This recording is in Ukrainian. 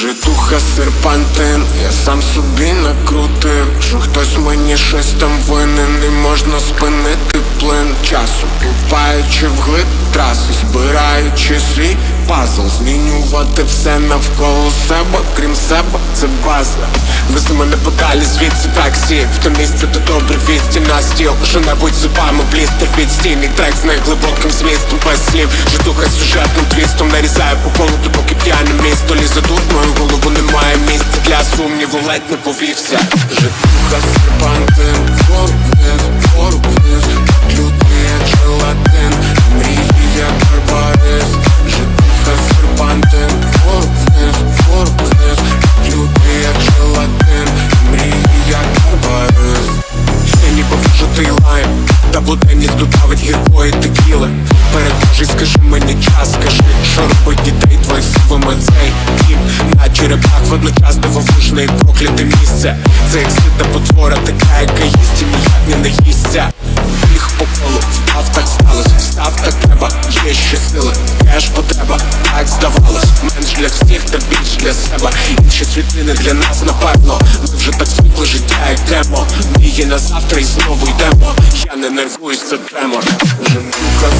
Житуха серпантин, я сам собі накрутив. Що хтось мені щось там винен Не можна спинити плин. Часу Купаючи вглиб траси, збираючи свій пазл Змінювати все навколо себе, крім себе, це база. Вези мене подалі звідси таксі В те місце, де добре вісті на стіл. Що небудь зубами блістер від стіни Трек з найглибоким змістом без слів. Житуха сюжетним твістом нарізає по колу, поки п'яне місто Лізе тут, мою голову немає місця Для сумніву ледь не повівся. Житуха серпантин, житий лайм Та буденність додавить гіркої текіли. Перехожий, скажи мені час, скажи, що робить дітей твоїх силами цей дім На черепах водночас дивовижне і прокляте місце. Це як сита потвора, така, яка їсть і ніяк не наїсться. Біг по колу, впав так сталося, встав так треба, є ще сили, теж потреба, так здавалось, менш для всіх та більш для себе. Інші світлини для нас, напевно, ми вже так звикли життя, як демо Мрії на завтра і знову йдемо, я не нервуюсь, це тремор Жемчуга